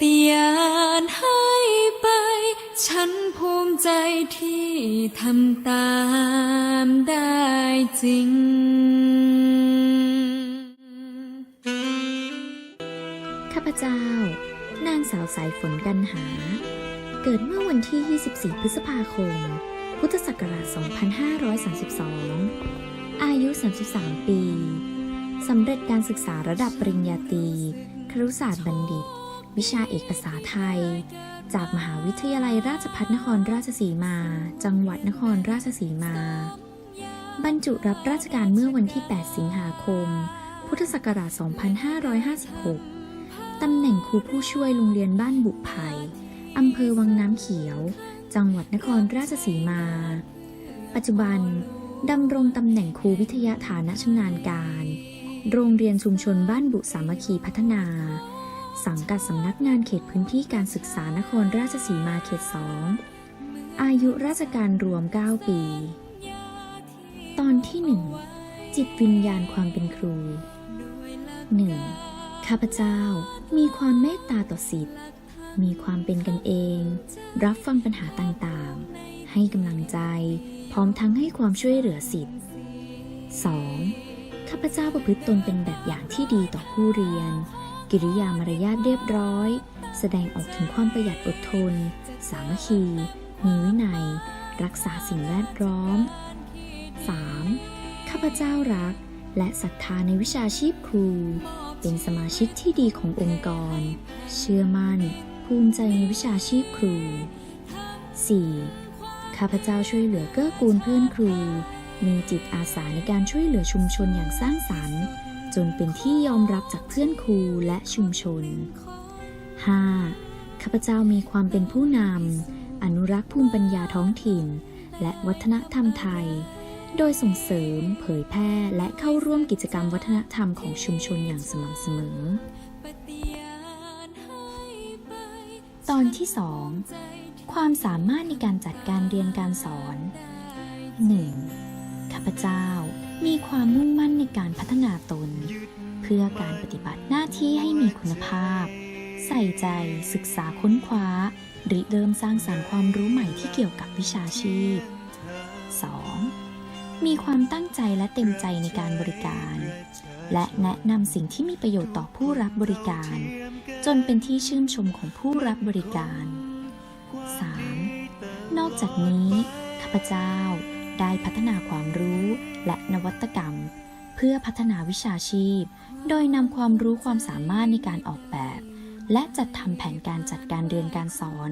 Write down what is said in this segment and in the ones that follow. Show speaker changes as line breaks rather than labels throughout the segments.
ฏิญาณให้ไป ฉันภูมิใจที่ทำตามได้จริง
ข้าพเจ้า นางสาวสายฝนกันหา เกิดเมื่อวันที่ 24 พฤษภาคม พุทธศักราช 2532 อายุ 33 ปี สำเร็จการศึกษาระดับปริญญาตรีครุศาสตร์บัณฑิต วิชาเอกภาษาไทย จากมหาวิทยาลัยราชภัฏนครราชสีมา จังหวัดนครราชสีมา บรรจุรับราชการเมื่อวันที่ 8 สิงหาคม พุทธศักราช 2556 ตำแหน่งครูผู้ช่วยโรงเรียนบ้านบุไผ่อำเภอวังน้ำเขียว จังหวัดนครราชสีมา ปัจจุบันดำรงตำแหน่งครูวิทยาฐานะชำนาญการ โรงเรียนชุมชนบ้านบุสามัคคีพัฒนา สังกัดสำนักงานเขตพื้นที่การศึกษานครราชสีมาเขตสองอายุราชการรวม 9 ปี ตอนที่ 1 จิตวิญญาณความเป็นครู 1. ข้าพเจ้ามีความเมตตาต่อสิทธิ์ มีความเป็นกันเอง รับฟังปัญหาต่างๆ ให้กำลังใจ พร้อมทั้งให้ความช่วยเหลือสิทธิ์ 2. ข้าพเจ้าประพฤติตนเป็นแบบอย่างที่ดีต่อผู้เรียน กิริยามารยาทเรียบร้อย แสดงออกถึงความประหยัดอดทน สามัคคี มีวินัย รักษาสิ่งแวดล้อม 3. ข้าพเจ้ารัก และศรัทธาในวิชาชีพครู เป็นสมาชิกที่ดีขององค์กร เชื่อมั่น ภูมิใจในวิชาชีพครู 4. ข้าพเจ้าช่วยเหลือเกื้อกูลเพื่อนครู มีจิตอาสาในการช่วยเหลือชุมชนอย่างสร้างสรรค์ จนเป็นที่ยอมรับจากเพื่อนครูและชุมชน 5. ข้าพเจ้ามีความเป็นผู้นำอนุรักษ์ภูมิปัญญาท้องถิ่น และวัฒนธรรมไทย โดยส่งเสริม เผยแพร่และเข้าร่วมกิจกรรมวัฒนธรรมของชุมชนอย่างสม่ำเสมอ ตอนที่ 2 ความสามารถในการจัดการเรียนการสอน 1. ข้าพเจ้า มีความมุ่งมั่นในการพัฒนาตน เพื่อการปฏิบัติหน้าที่ให้มีคุณภาพ ใส่ใจศึกษาค้นคว้า ริเริ่มสร้างสรรค์ความรู้ใหม่ที่เกี่ยวกับวิชาชีพ 2. มีความตั้งใจและเต็มใจในการบริการ และแนะนำสิ่งที่มีประโยชน์ต่อผู้รับบริการ จนเป็นที่ชื่นชมของผู้รับบริการ 3. นอกจากนี้ ข้าพเจ้าได้พัฒนาความรู้ และนวัตกรรม เพื่อพัฒนาวิชาชีพ โดยนำความรู้ความสามารถในการออกแบบ และจัดทำแผนการจัดการเรียนการสอน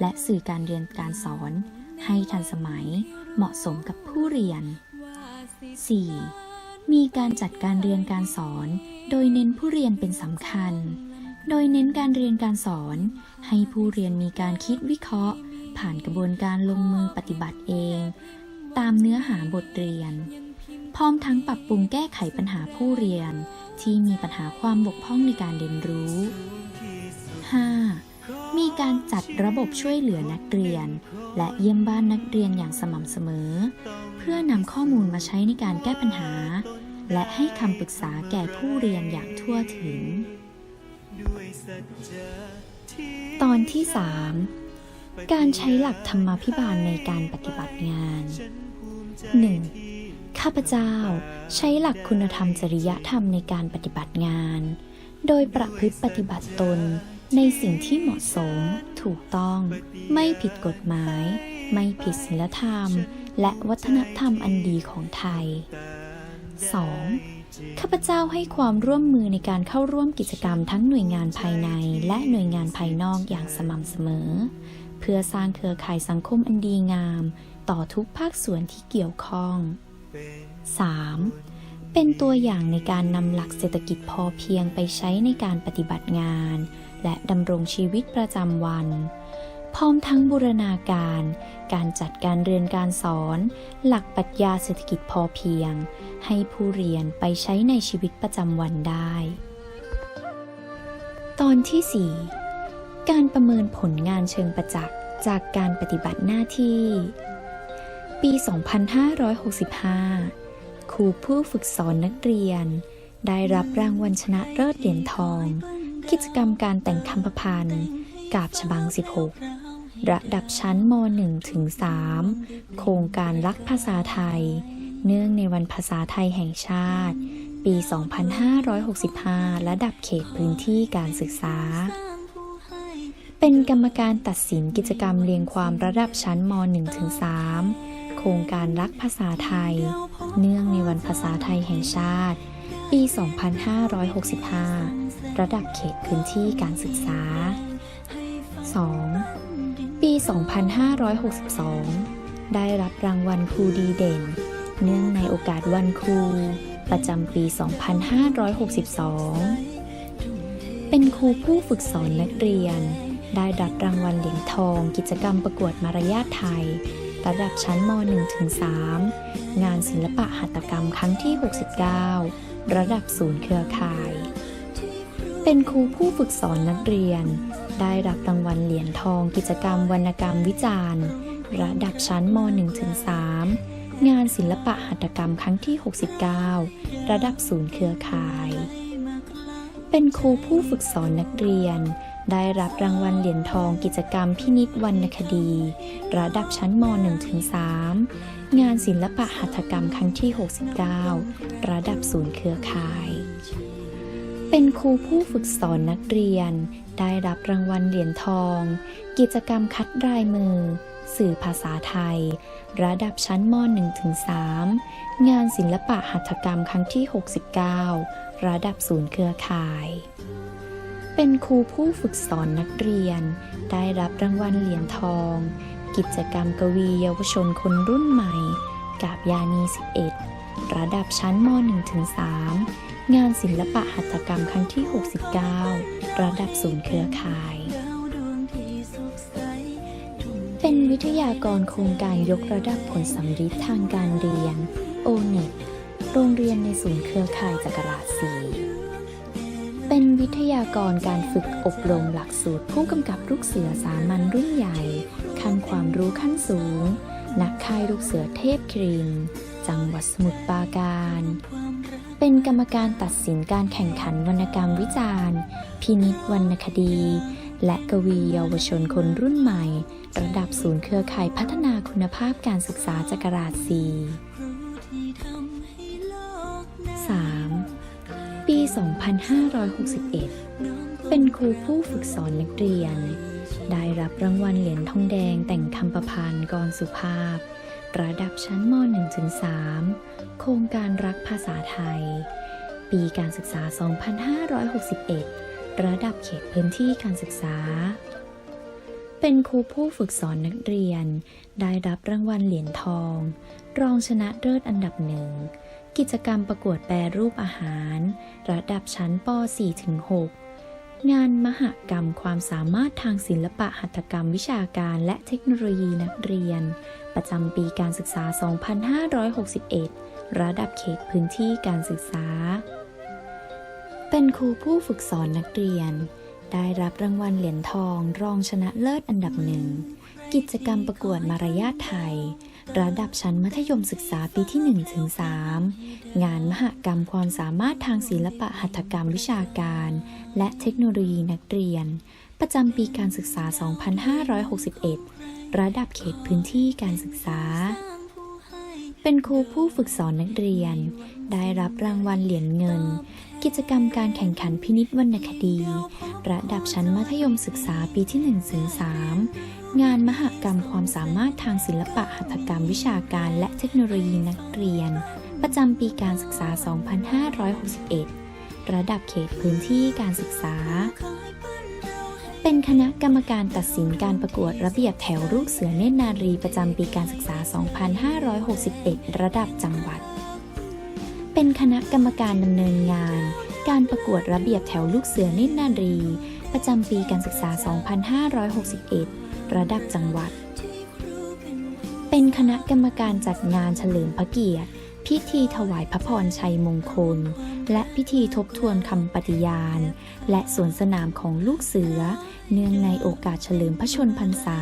และสื่อการเรียนการสอน ให้ทันสมัยเหมาะสมกับผู้เรียน 4. มีการจัดการเรียนการสอน โดยเน้นผู้เรียนเป็นสำคัญ โดยเน้นการเรียนการสอน ให้ผู้เรียนมีการคิดวิเคราะห์ ผ่านกระบวนการลงมือปฏิบัติเอง ตามเนื้อหาบทเรียน พร้อมทั้งปรับปรุงแก้ไขปัญหาผู้เรียน ที่มีปัญหาความบกพร่องในการเรียนรู้ 5. มีการจัดระบบช่วยเหลือนักเรียน และเยี่ยมบ้านนักเรียนอย่างสม่ำเสมอ เพื่อนำข้อมูลมาใช้ในการแก้ปัญหา และให้คำปรึกษาแก่ผู้เรียนอย่างทั่วถึง ตอนที่ 3 การใช้หลักธรรมาภิบาลในการปฏิบัติงาน 1. ข้าพเจ้าใช้หลักคุณธรรมจริยธรรมในการปฏิบัติงาน โดยประพฤติปฏิบัติตนในสิ่งที่เหมาะสม ถูกต้อง ไม่ผิดกฎหมาย ไม่ผิดศีลธรรม และวัฒนธรรมอันดีของไทย 2. ข้าพเจ้าให้ความร่วมมือในการเข้าร่วมกิจกรรมทั้งหน่วยงานภายในและหน่วยงานภายนอกอย่างสม่ำเสมอ เพื่อสร้างเครือข่ายสังคมอันดีงาม ต่อทุกภาคส่วนที่เกี่ยวข้อง 3. เป็นตัวอย่างในการนำหลักเศรษฐกิจพอเพียงไปใช้ในการปฏิบัติงาน และดำรงชีวิตประจำวัน พร้อมทั้งบูรณาการ การจัดการเรียนการสอน หลักปรัชญาเศรษฐกิจพอเพียง ให้ผู้เรียนไปใช้ในชีวิตประจำวันได้ ตอนที่ 4 การประเมินผลงานเชิงประจักษ์จากการปฏิบัติหน้าที่ ปี 2565 ครูผู้ฝึกสอนนักเรียน ได้รับรางวัลชนะเลิศเหรียญทอง กิจกรรมการแต่งคำประพันธ์ กาบฉบัง 16 ระดับชั้นม .1 ถึง 3 โครงการรักภาษาไทย เนื่องในวันภาษาไทยแห่งชาติ ปี 2565 ระดับเขตพื้นที่การศึกษาเป็นกรรมการตัดสินกิจกรรมเรียงความระดับชั้นม .1 ถึง3 รงการรักภาษาไทย เนื่องในวันภาษาไทยแห่งชาติ ปี 2565 ระดับเขตพื้นที่การศึกษา 2. ปี 2562 ได้รับรางวัลครูดีเด่น เนื่องในโอกาสวันครู ประจำปี 2562 เป็นครูผู้ฝึกสอนนักเรียน ได้รับรางวัลเหรียญทองกิจกรรมประกวดมารยาทไทย ระดับชั้นม .1-3 งานศิลปะหัตถกรรมครั้งที่ 69 ระดับศูนย์เครือข่าย เป็นครูผู้ฝึกสอนนักเรียน ได้รับรางวัลเหรียญทองกิจกรรมวรรณกรรมวิจารณ์ ระดับชั้นม .1-3 งานศิลปะหัตถกรรมครั้งที่ 69 ระดับศูนย์เครือข่าย เป็นครูผู้ฝึกสอนนักเรียน ได้รับรางวัลเหรียญทองกิจกรรมพินิจวรรณคดี ระดับชั้นม .1-3 งานศิลปะหัตถกรรมครั้งที่ 69 ระดับศูนย์เครือข่าย เป็นครูผู้ฝึกสอนนักเรียน ได้รับรางวัลเหรียญทอง กิจกรรมคัดลายมือ สื่อภาษาไทย ระดับชั้นม .1-3 งานศิลปะหัตถกรรมครั้งที่ 69 ระดับศูนย์เครือข่าย เป็นครูผู้ฝึกสอนนักเรียน ได้รับรางวัลเหรียญทอง กิจกรรมกวีเยาวชนคนรุ่นใหม่ กาบยานี 11 ระดับชั้นม .1-3 งานศิลปะหัตถกรรมครั้งที่ 69 ระดับศูนย์เครือข่าย วิทยากรโครงการยกระดับผลสัมฤทธิ์ทางการเรียน โอเน็ตโรงเรียนในศูนย์เครือข่ายจักราชสีเป็นวิทยากรการฝึกอบรมหลักสูตรผู้กำกับลูกเสือสามัญรุ่นใหญ่ ขั้นความรู้ขั้นสูง นักค่ายลูกเสือเทพครินทร์จังหวัดสมุทรปราการ เป็นกรรมการตัดสินการแข่งขันวรรณกรรมวิจารณ์ พินิจวรรณคดี และกวีเยาวชนคนรุ่นใหม่ ระดับศูนย์เครือข่ายพัฒนาคุณภาพการศึกษาจักราชสี 3. ปี 2561 เป็นครูผู้ฝึกสอนนักเรียน ได้รับรางวัลเหรียญทองแดงแต่งคำประพันธ์กรสุภาพ ระดับชั้นม .1-3 โครงการรักภาษาไทย ปีการศึกษา 2561 ระดับเขตพื้นที่การศึกษา เป็นครูผู้ฝึกสอนนักเรียน ได้รับรางวัลเหรียญทอง รองชนะเลิศอันดับหนึ่ง กิจกรรมประกวดแปรรูปอาหาร ระดับชั้นป .4-6 งานมหกรรมความสามารถทางศิลปะหัตถกรรมวิชาการและเทคโนโลยีนักเรียน ประจำปีการศึกษา 2561 ระดับเขตพื้นที่การศึกษา เป็นครูผู้ฝึกสอนนักเรียน ได้รับรางวัลเหรียญทองรองชนะเลิศอันดับหนึ่ง กิจกรรมประกวดมารยาทไทย ระดับชั้นมัธยมศึกษาปีที่1ถึง3งานมหกรรมความสามารถทางศิลปะหัตถกรรมวิชาการ และเทคโนโลยีนักเรียน ประจำปีการศึกษา 2561 ระดับเขตพื้นที่การศึกษาเป็นครูผู้ฝึกสอนนักเรียน ได้รับรางวัลเหรียญเงิน กิจกรรมการแข่งขันพินิจวรรณคดี ระดับชั้นมัธยมศึกษาปีที่1ถึง3งานมหกรรมความสามารถทางศิลปะหัตถกรรมวิชาการและเทคโนโลยีนักเรียน ประจำปีการศึกษา 2561 ระดับเขตพื้นที่การศึกษา เป็นคณะกรรมการตัดสินการประกวดระเบียบแถวลูกเสือเนตรนารีประจำปีการศึกษา 2561 ระดับจังหวัด เป็นคณะกรรมการดำเนินงาน การประกวดระเบียบแถวลูกเสือเนตรนารี ประจำปีการศึกษา 2561 ระดับจังหวัด เป็นคณะกรรมการจัดงานเฉลิมพระเกียรติ พิธีถวายพระพรชัยมงคล และพิธีทบทวนคำปฏิญาณ และสวนสนามของลูกเสือ เนื่องในโอกาสเฉลิมพระชนพรรษา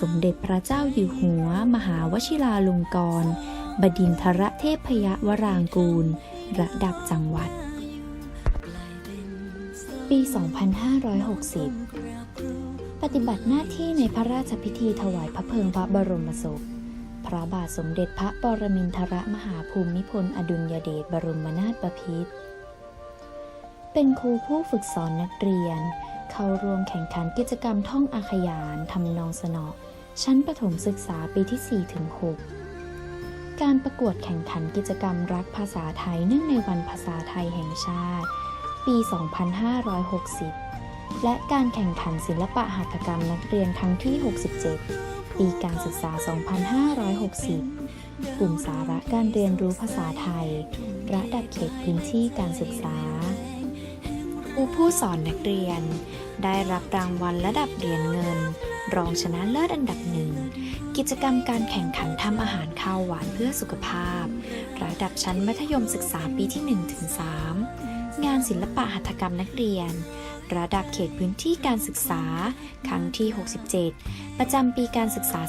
สมเด็จพระเจ้าอยู่หัว มหาวชิราลงกรณ บดินทรเทพยวรางกูล ระดับจังหวัด ปี 2560 ปฏิบัติหน้าที่ในพระราชพิธีถวายพระเพลิงพระบรมศพ พระบาทสมเด็จพระปรมินทรมหาภูมิพลอดุลยเดชบรมนาถบพิตรเป็นครูผู้ฝึกสอนนักเรียน เข้าร่วมแข่งขันกิจกรรมท่องอาขยานทำนองสนอ ชั้นประถมศึกษาปีที่4ถึง6 การประกวดแข่งขันกิจกรรมรักภาษาไทยเนื่องในวันภาษาไทยแห่งชาติ ปี 2560 และการแข่งขันศิลปะหัตถกรรมนักเรียนครั้งที่ 67 ปีการศึกษา 2560 กลุ่มสาระการเรียนรู้ภาษาไทย ระดับเขตพื้นที่การศึกษาครูผู้สอนนักเรียน ได้รับรางวัลระดับเหรียญเงิน รองชนะเลิศอันดับหนึ่ง กิจกรรมการแข่งขันทำอาหารข้าวหวานเพื่อสุขภาพ ระดับชั้นมัธยมศึกษาปีที่1ถึง3งานศิลปะหัตถกรรมนักเรียน ระดับเขตพื้นที่การศึกษา ครั้งที่ 67 ประจำปีการศึกษา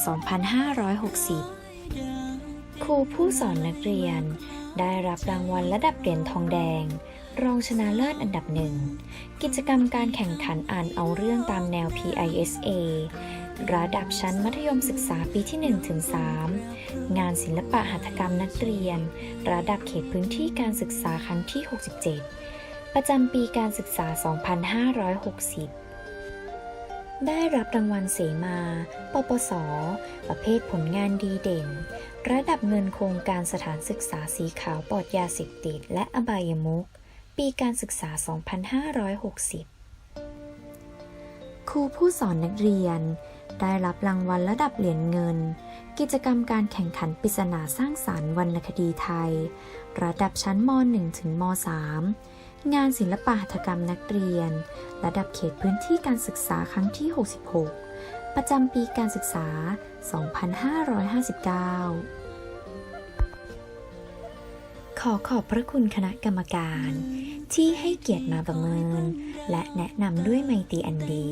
2560 ครูผู้สอนนักเรียน ได้รับรางวัลระดับเหรียญทองแดง รองชนะเลิศอันดับหนึ่ง กิจกรรมการแข่งขันอ่านเอาเรื่องตามแนว PISA ระดับชั้นมัธยมศึกษาปีที่1ถึง3งานศิลปะหัตถกรรมนักเรียน ระดับเขตพื้นที่การศึกษาครั้งที่ 67 ประจำปีการศึกษา 2560ได้รับรางวัลเสมา ปปส ประเภทผลงานดีเด่น ระดับเงินโครงการสถานศึกษาสีขาวปลอดยาเสพติดและอบายมุข ปีการศึกษา 2560 ครูผู้สอนนักเรียน ได้รับรางวัลระดับเหรียญเงิน กิจกรรมการแข่งขันปริศนาสร้างสารรค์วรรณคดีไทย ระดับชั้นม .1 ถึงม .3 งานศิลปะหัตถกรรมนักเรียน ระดับเขตพื้นที่การศึกษาครั้งที่ 66 ประจำปีการศึกษา 2559 ขอขอบพระคุณคณะกรรมการ ที่ให้เกียรติมาประเมิน และแนะนำด้วยไมตรีอันดี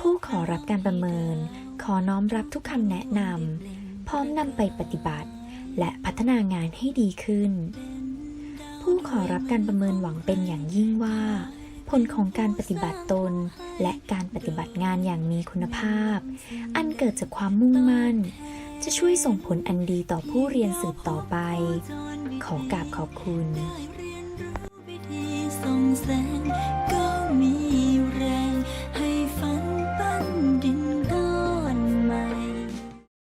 ผู้ขอรับการประเมิน ขอน้อมรับทุกคำแนะนำพร้อมนำไปปฏิบัติ และพัฒนางานให้ดีขึ้น ผู้ขอรับการประเมินหวังเป็นอย่างยิ่งว่า ผลของการปฏิบัติตน และการปฏิบัติงานอย่างมีคุณภาพ อันเกิดจากความมุ่งมั่น จะช่วยส่งผลอันดีต่อผู้เรียนสืบต่อไป ขอกราบขอบคุณ